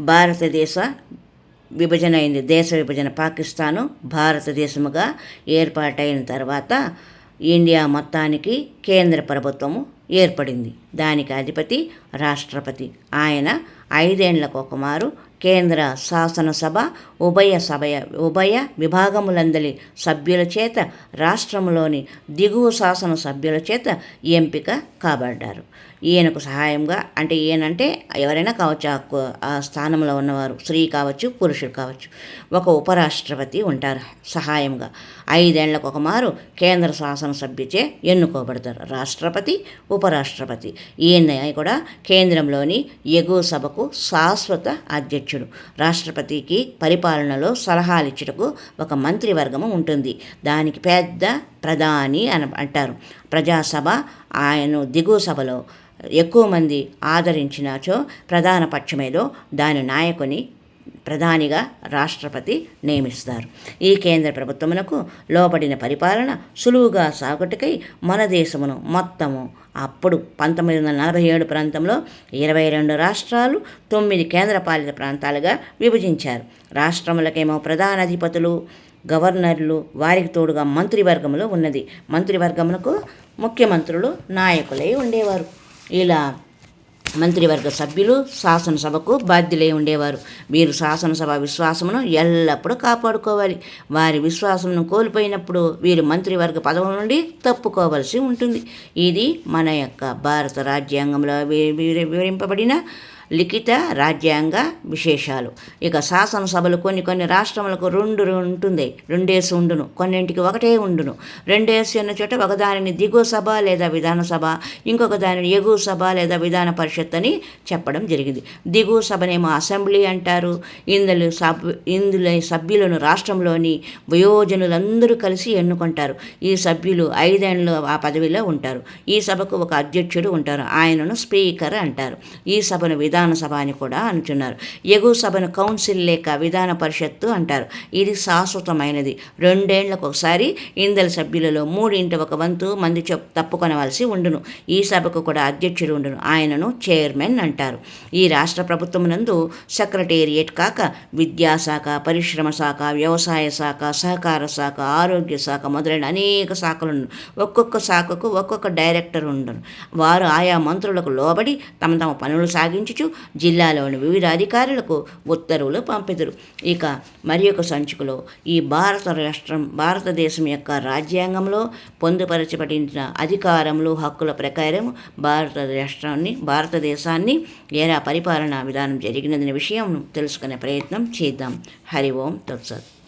భారతదేశ విభజన అయింది. దేశ విభజన పాకిస్తాను భారతదేశముగా ఏర్పాటైన తర్వాత ఇండియా మొత్తానికి కేంద్ర ప్రభుత్వము ఏర్పడింది. దానికి అధిపతి రాష్ట్రపతి. ఆయన ఐదేండ్లకు ఒకమారు కేంద్ర శాసనసభ ఉభయ సభయ ఉభయ విభాగములందలి సభ్యుల చేత రాష్ట్రంలోని దిగువ శాసన సభ్యుల చేత ఎంపిక కాబడ్డారు. ఈయనకు సహాయంగా అంటే ఈయనంటే ఎవరైనా కావచ్చు ఆ ఆ స్థానంలో ఉన్నవారు స్త్రీ కావచ్చు పురుషుడు కావచ్చు ఒక ఉపరాష్ట్రపతి ఉంటారు సహాయంగా. ఐదేళ్ళకు ఒక మారు కేంద్ర శాసనసభ్యుచే ఎన్నుకోబడతారు. రాష్ట్రపతి ఉపరాష్ట్రపతి. ఈయన కూడా కేంద్రంలోని ఎగువ సభకు శాశ్వత అధ్యక్షుడు. రాష్ట్రపతికి పరిపాలనలో సలహాలు ఇచ్చుటకు ఒక మంత్రివర్గము ఉంటుంది. దానికి పెద్ద ప్రధాని అని అంటారు. ప్రజాసభ ఆయన దిగువ సభలో ఎక్కువ మంది ఆదరించినచో ప్రధాన పక్షమేదో దాని నాయకుని ప్రధానిగా రాష్ట్రపతి నియమిస్తారు. ఈ కేంద్ర ప్రభుత్వమునకు లోబడిన పరిపాలన సులువుగా సాగుటకై మన దేశమును మొత్తము అప్పుడు పంతొమ్మిది వందల నలభై ఏడు ప్రాంతంలో ఇరవై రెండు రాష్ట్రాలు తొమ్మిది కేంద్రపాలిత ప్రాంతాలుగా విభజించారు. రాష్ట్రములకేమో ప్రధాన అధిపతులు గవర్నర్లు వారికి తోడుగా మంత్రివర్గంలో ఉన్నది. మంత్రివర్గమునకు ముఖ్యమంత్రులు నాయకులై ఉండేవారు. ఇలా మంత్రివర్గ సభ్యులు శాసనసభకు బాధ్యులై ఉండేవారు. వీరు శాసనసభ విశ్వాసమును ఎల్లప్పుడూ కాపాడుకోవాలి. వారి విశ్వాసమును కోల్పోయినప్పుడు వీరు మంత్రివర్గ పదవుల నుండి తప్పుకోవలసి ఉంటుంది. ఇది మన యొక్క భారత రాజ్యాంగంలో వి- వివరింపబడిన లిఖిత రాజ్యాంగ విశేషాలు. ఇక శాసనసభలు కొన్ని కొన్ని రాష్ట్రములకు రెండు ఉంటుంది. రెండేసి ఉండును. కొన్నింటికి ఒకటే ఉండును. రెండేసి అన్న చోట ఒకదానిని దిగువ సభ లేదా విధాన సభ ఇంకొక దానిని ఎగువ సభ లేదా విధాన పరిషత్ అని చెప్పడం జరిగింది. దిగువ సభనేమో అసెంబ్లీ అంటారు. ఇందులో సబ్ ఇందులో సభ్యులను రాష్ట్రంలోని వయోజనులందరూ కలిసి ఎన్నుకుంటారు. ఈ సభ్యులు ఐదేళ్ళు ఆ పదవిలో ఉంటారు. ఈ సభకు ఒక అధ్యక్షుడు ఉంటారు. ఆయనను స్పీకర్ అంటారు. ఈ సభను విధాన సభ అని కూడా అంటున్నారు. ఎగువ సభను కౌన్సిల్ లేక విధాన పరిషత్తు అంటారు. ఇది శాశ్వతమైనది. రెండేళ్ళకు ఒకసారి ఇందల సభ్యులలో మూడింట ఒక వంతు మంది చెప్ తప్పుకొనవలసి ఉండును. ఈ సభకు కూడా అధ్యక్షుడు ఉండును. ఆయనను చైర్మన్ అంటారు. ఈ రాష్ట్ర ప్రభుత్వం నందు సెక్రటేరియట్ కాక విద్యాశాఖ పరిశ్రమ శాఖ వ్యవసాయ శాఖ సహకార శాఖ ఆరోగ్య శాఖ మొదలైన అనేక శాఖలు ఒక్కొక్క శాఖకు ఒక్కొక్క డైరెక్టర్ ఉండను. వారు ఆయా మంత్రులకు లోబడి తమ తమ పనులు సాగించుచు జిల్లాలోని వివిధ అధికారులకు ఉత్తర్వులు పంపెదరు. ఇక మరి ఒక సంచికలో ఈ భారత రాష్ట్రం భారతదేశం యొక్క రాజ్యాంగంలో పొందుపరచబడిన అధికారములు హక్కుల ప్రకారం భారత రాష్ట్రాన్ని భారతదేశాన్ని ఎలా పరిపాలనా విధానం జరిగినదనే విషయం తెలుసుకునే ప్రయత్నం చేద్దాం. హరి ఓం తత్సత్.